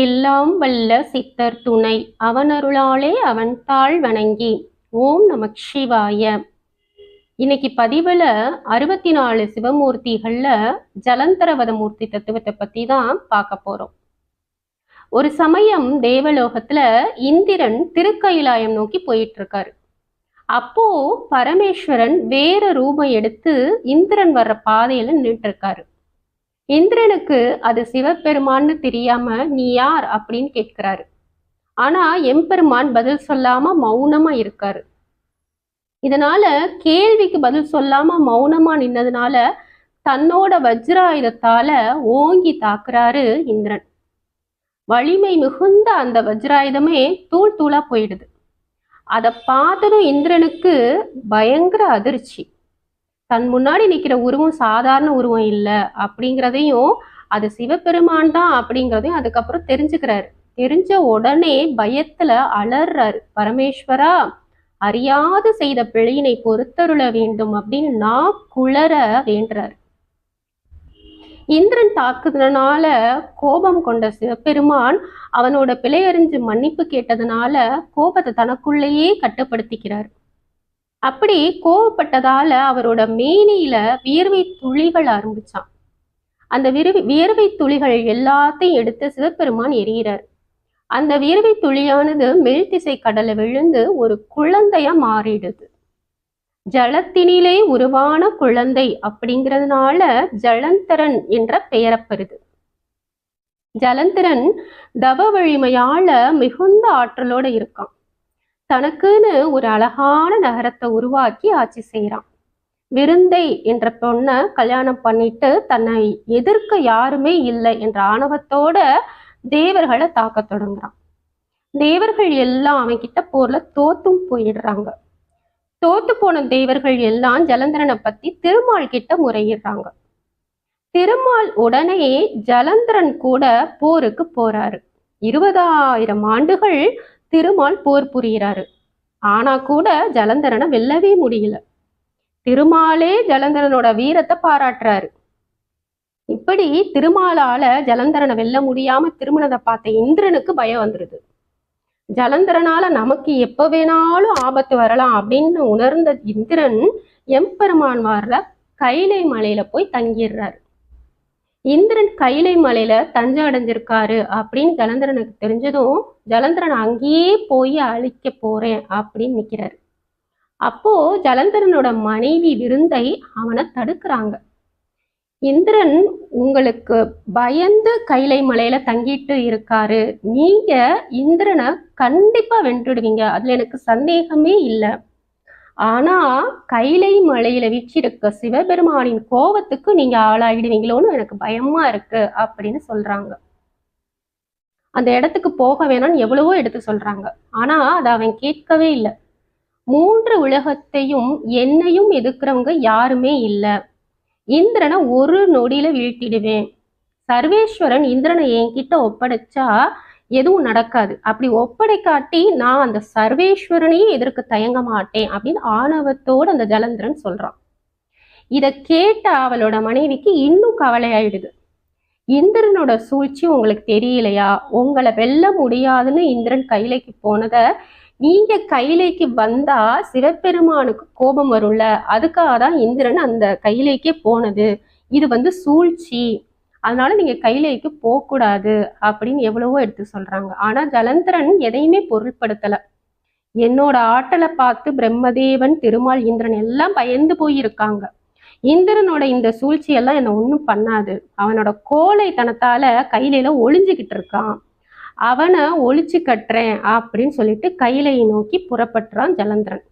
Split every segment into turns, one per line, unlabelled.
எல்லாம் வல்ல சித்தர் துணை. அவனருளாலே அவன் தாழ் வணங்கி. ஓம் நமக் சிவாய. இன்னைக்கு பதிவுல அறுபத்தி நாலு சிவமூர்த்திகள்ல ஜலந்தரவத மூர்த்தி தத்துவத்தை பத்தி தான் பார்க்க போறோம். ஒரு சமயம் தேவலோகத்துல இந்திரன் திருக்கயிலாயம் நோக்கி போயிட்டு இருக்காரு அப்போ பரமேஸ்வரன் வேற ரூபம் எடுத்து இந்திரன் வர்ற பாதையில நின்றுட்டு இருக்காரு இந்திரனுக்கு அது சிவபெருமான்னு தெரியாம நீ யார் அப்படின்னு கேட்கிறாரு. ஆனா எம்பெருமான் பதில் சொல்லாம மௌனமா இருக்காரு. இதனால கேள்விக்கு பதில் சொல்லாம மௌனமா நின்னதுனால தன்னோட வஜ்ராயுதத்தால ஓங்கி தாக்குறாரு இந்திரன். வலிமை மிகுந்த அந்த வஜ்ராயுதமே தூள் தூளா போயிடுது. அதை பார்த்ததும் இந்திரனுக்கு பயங்கர அதிர்ச்சி. தன் முன்னாடி நிக்கிற உருவம் சாதாரண உருவம் இல்லை அப்படிங்கிறதையும் அது சிவபெருமான் தான் அப்படிங்கிறதையும் அதுக்கப்புறம் தெரிஞ்சுக்கிறாரு. தெரிஞ்ச உடனே பயத்துல அலறாரு. பரமேஸ்வரா அறியாது செய்த பிழையினை பொறுத்தருள வேண்டும் அப்படின்னு நான் குளற வேண்டுறாரு. இந்திரன் தாக்குதனால கோபம் கொண்ட சிவபெருமான் அவனோட பிழையறிஞ்சு மன்னிப்பு கேட்டதுனால கோபத்தை தனக்குள்ளேயே கட்டுப்படுத்திக்கிறார். அப்படி கோவப்பட்டதால அவரோட மேனியில வியர்வை துளிகள் ஆரம்பிச்சான். அந்த விருவி வியர்வை துளிகள் எல்லாத்தையும் எடுத்து சிவபெருமான் எரியிறார் அந்த வியர்வை துளியானது மேல்திசை கடலை விழுந்து ஒரு குழந்தையா மாறிடுது. ஜலத்தினிலே உருவான குழந்தை அப்படிங்கிறதுனால ஜலந்தரன் என்ற பெயரப்பெறுது ஜலந்தரன் தவ வழிமையால மிகுந்த ஆற்றலோட இருக்கான். தனக்குன்னு ஒரு அழகான நகரத்தை உருவாக்கி ஆட்சி செய்யறான் விருந்தை என்ற பொண்ணை கல்யாணம் பண்ணிட்டு தன்னை எதிர்க்க யாருமே இல்லை என்ற ஆணவத்தோட தேவர்களை தாக்க தொடங்குறான். தேவர்கள் எல்லாம் அவன் கிட்ட போர்ல தோத்தும் போயிடுறாங்க. தோத்து போன தேவர்கள் எல்லாம் ஜலந்தரனை பத்தி திருமால் கிட்ட முறையிடுறாங்க. திருமால் உடனே ஜலந்தரன் கூட போருக்கு போறாரு. இருபதாயிரம் ஆண்டுகள் திருமால் போர் புரிகிறாரு. ஆனா கூட ஜலந்தரனை வெல்லவே முடியல. திருமாலே ஜலந்தரனோட வீரத்தை பாராட்டுறாரு. இப்படி திருமாலால ஜலந்தரனை வெல்ல முடியாம திருமணத்தை பார்த்த இந்திரனுக்கு பயம் வந்துருது. ஜலந்தரனால நமக்கு எப்ப வேணாலும் ஆபத்து வரலாம் அப்படின்னு உணர்ந்த இந்திரன் எம்பெருமான் வர்ற கைலை மலையில போய் தங்கிடுறாரு. இந்திரன் கைலை மலையில தஞ்சம் அடைஞ்சிருக்காரு அப்படின்னு ஜலந்திரனுக்கு தெரிஞ்சதும் ஜலந்திரன் அங்கேயே போய் அழிக்க போறேன் அப்படின்னு நிக்கிறாரு. அப்போ ஜலந்தரனோட மனைவி விருந்தை அவனை தடுக்கிறாங்க. இந்திரன் உங்களுக்கு பயந்து கைலை மலையில தங்கிட்டு இருக்காரு. நீங்க இந்திரனை கண்டிப்பா வென்றுடுவீங்க. அதுல எனக்கு சந்தேகமே இல்லை. ஆனா கைலை மலையில வீச்சிருக்க சிவபெருமானின் கோபத்துக்கு நீங்க ஆளாயிடுவீங்களோன்னு எனக்கு பயமா இருக்கு அப்படின்னு சொல்றாங்க. அந்த இடத்துக்கு போக வேணாம்னு எவ்வளவோ எடுத்து சொல்றாங்க. ஆனா அதை அவன் கேட்கவே இல்லை. மூன்று உலகத்தையும் என்னையும் எதிர்க்கிறவங்க யாருமே இல்லை. இந்திரனை ஒரு நொடியில வீழ்த்திடுவேன். சர்வேஸ்வரன் இந்திரனை என்கிட்ட ஒப்படைச்சா எதுவும் நடக்காது. அப்படி ஒப்படைக்காட்டி நான் அந்த சர்வேஸ்வரனையே எதற்கு தயங்க மாட்டேன் அப்படின்னு ஆணவத்தோடு அந்த ஜலந்திரன் சொல்றான். இதை கேட்ட அவளோட மனைவிக்கு இன்னும் கவலையாயிடுது இந்திரனோட சூழ்ச்சி உங்களுக்கு தெரியலையா? உங்களை வெல்ல முடியாதுன்னு இந்திரன் கைலைக்கு போனதை நீங்க கைலைக்கு வந்தா சிவபெருமானுக்கு கோபம் வரும்ல? அதுக்காக தான் இந்திரன் அந்த கைலைக்கே போனது. இது வந்து சூழ்ச்சி. அதனால நீங்க கைலைக்கு போகக்கூடாது அப்படின்னு எவ்வளவோ எடுத்து சொல்றாங்க. ஆனா ஜலந்தரன் எதையுமே பொருட்படுத்தல. என்னோட ஆட்டலை பார்த்து பிரம்மதேவன் திருமால் இந்திரன் எல்லாம் பயந்து போயிருக்காங்க. இந்திரனோட இந்த சூழ்ச்சியெல்லாம் என்னை ஒன்றும் பண்ணாது. அவனோட கோழைத்தனத்தால கையில ஒளிஞ்சுக்கிட்டு இருக்கான். அவனை ஒழிச்சு கட்டுறேன் அப்படின்னு சொல்லிட்டு கைலையை நோக்கி புறப்பட்டுறான் ஜலந்திரன்.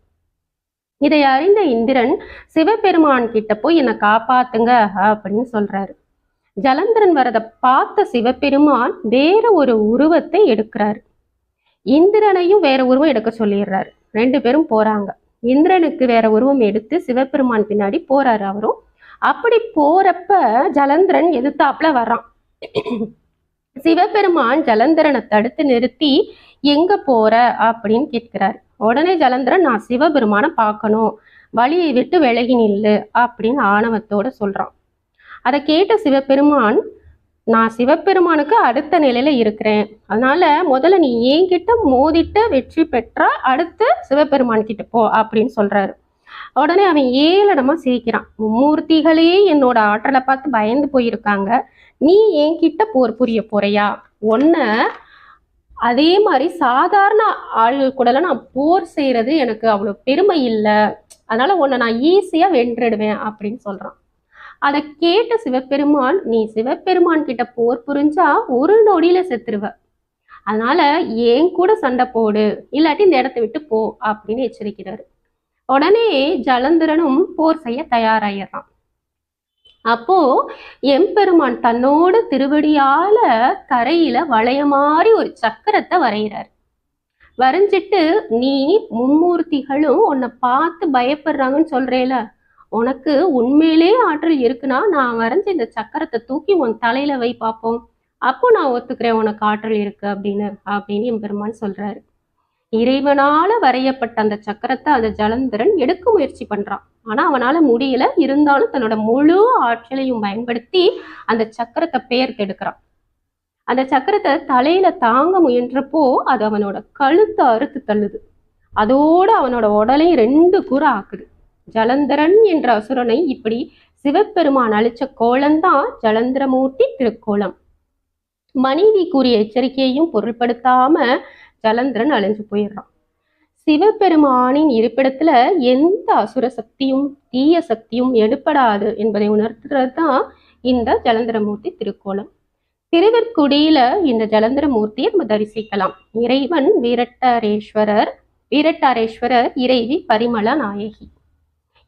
இதை அறிந்த இந்திரன் சிவபெருமான் கிட்ட போய் என்னை காப்பாத்துங்க அப்படின்னு சொல்றாரு. ஜலந்திரன் வரதை பார்த்த சிவபெருமான் வேற ஒரு உருவத்தை எடுக்கிறாரு. இந்திரனையும் வேற உருவம் எடுக்க சொல்லிடுறாரு. ரெண்டு பேரும் போறாங்க. இந்திரனுக்கு வேற உருவம் எடுத்து சிவபெருமான் பின்னாடி போறாரு அவரும். அப்படி போறப்ப ஜலந்திரன் எதிர்த்தாப்புல வர்றான். சிவபெருமான் ஜலந்திரனை தடுத்து நிறுத்தி எங்க போற? அப்படின்னு கேட்கிறாரு. உடனே ஜலந்திரன் நான் சிவபெருமானை பார்க்கணும். வழியை விட்டு விலகி நில்லு அப்படின்னு ஆணவத்தோட சொல்றான். அதை கேட்ட சிவபெருமான் நான் சிவபெருமானுக்கு அடுத்த நிலையில இருக்கிறேன். அதனால முதல்ல நீ என்கிட்ட மோதிட்டு வெற்றி பெற்றா அடுத்து சிவபெருமான் கிட்ட போ அப்படின்னு சொல்றாரு. உடனே அவன் ஏளனமா சிரிக்கிறான். மும்மூர்த்திகளே என்னோட ஆற்றலை பார்த்து பயந்து போயிருக்காங்க. நீ என்கிட்ட போர் புரிய போறியா? ஒன்னு அதே மாதிரி சாதாரண ஆள்கள் கூடலாம் நான் போர் செய்யறது எனக்கு அவ்வளோ பெருமை இல்லை. அதனால உன்னை நான் ஈஸியா வென்றுடுவேன் அப்படின்னு சொல்றான். அதை கேட்ட சிவபெருமான் நீ சிவபெருமான் கிட்ட போர் புரிஞ்சா ஒரு நொடியில செத்துருவ. அதனால ஏன் கூட சண்டை போடு. இல்லாட்டி இந்த இடத்த விட்டு போ அப்படின்னு எச்சரிக்கிறாரு. உடனே ஜலந்திரனும் போர் செய்ய தயாராயிடுறான். அப்போ எம்பெருமான் தன்னோட திருவடியால தரையில வளைய மாதிரி ஒரு சக்கரத்தை வரைகிறார் வரைஞ்சிட்டு நீ மும்மூர்த்திகளும் உன்னை பார்த்து பயப்படுறாங்கன்னு சொல்றேல. உனக்கு உண்மையிலே ஆற்றல் இருக்குன்னா நான் வரைஞ்ச இந்த சக்கரத்தை தூக்கி உன் தலையில வை பார்ப்போம் அப்போ நான் ஒத்துக்கிறேன் உனக்கு ஆற்றல் இருக்கு அப்படின்னு அப்படின்னு எம்பெருமான் சொல்றாரு. இறைவனால வரையப்பட்ட அந்த சக்கரத்தை அந்த ஜலந்தரன் எடுக்க முயற்சி பண்றான். ஆனா அவனால முடியல. இருந்தாலும் தன்னோட முழு ஆற்றலையும் பயன்படுத்தி அந்த சக்கரத்தை பெயர்த்தெடுக்கிறான் அந்த சக்கரத்தை தலையில தாங்க முயன்றப்போ அது அவனோட கழுத்தை அறுத்து தள்ளுது. அதோட அவனோட உடலையும் ரெண்டு கூற ஆக்குது. ஜலந்தரன் என்ற அசுரனை இப்படி சிவபெருமான் அழிச்ச கோலம்தான் ஜலந்திரமூர்த்தி திருக்கோலம். மனைவி கூறிய எச்சரிக்கையையும் பொருட்படுத்தாம ஜலந்திரன் அழிஞ்சு போயிடுறான். சிவபெருமானின் இருப்பிடத்துல எந்த அசுர சக்தியும் தீய சக்தியும் எடுப்படாது என்பதை உணர்த்துறது தான் இந்த ஜலந்திரமூர்த்தி திருக்கோலம். திருவற்குடியில இந்த ஜலந்திரமூர்த்தியை நம்ம தரிசிக்கலாம். இறைவன் வீரட்டாரேஸ்வரர் வீரட்டாரேஸ்வரர் இறைவி பரிமள நாயகி.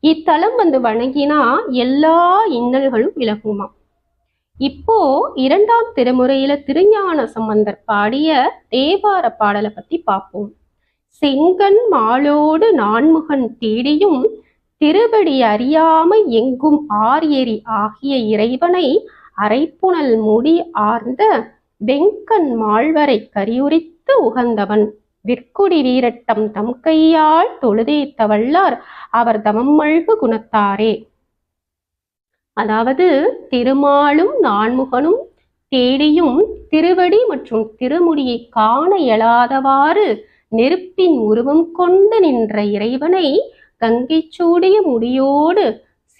இத்தலம் வந்து வணங்கினா எல்லா இன்னல்களும் விலகுமா இப்போ இரண்டாம் திருமுறையில திருஞான சம்பந்தர் பாடிய தேவார பாடலை பத்தி பார்ப்போம். செங்கன் மாலோடு நான்முகன் தேடியும் திருபடி அறியாமை எங்கும் ஆரியரி ஆகிய இறைவனை அரைப்புணல் முடி ஆர்ந்த வெங்கன் மாழ்வரை கரியுரித்து உகந்தவன். விற்குடி வீரட்டம் தம் கையால் தொழுதேத்த வல்லார் அவர் தமம் மழ்கு குணத்தாரே. அதாவது திருமாலும் நான்முகனும் தேடியும் திருவடி மற்றும் திருமுடியை காண இயலாதவாறு நெருப்பின் உருவம் கொண்டு நின்ற இறைவனை கங்கை சூடிய முடியோடு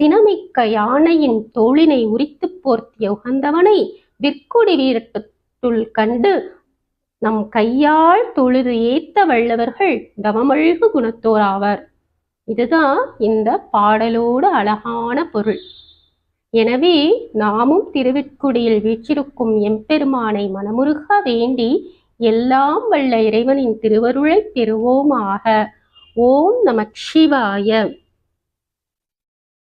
சினமிக்க யானையின் தோளினை உரித்து போர்த்திய உகந்தவனை விற்குடி வீரட்டுள் கண்டு நம் கையால் தொழுது ஏத்த வல்லவர்கள் தவமழுகு குணத்தோர் ஆவர். இதுதான் இந்த பாடலோட அழகான பொருள். எனவே நாமும் திருவிற்குடியில் வீற்றிருக்கும் எம்பெருமானை மனமுருக வேண்டி எல்லாம் வல்ல இறைவனின் திருவருளை பெறுவோமாக. ஓம் நம சிவாய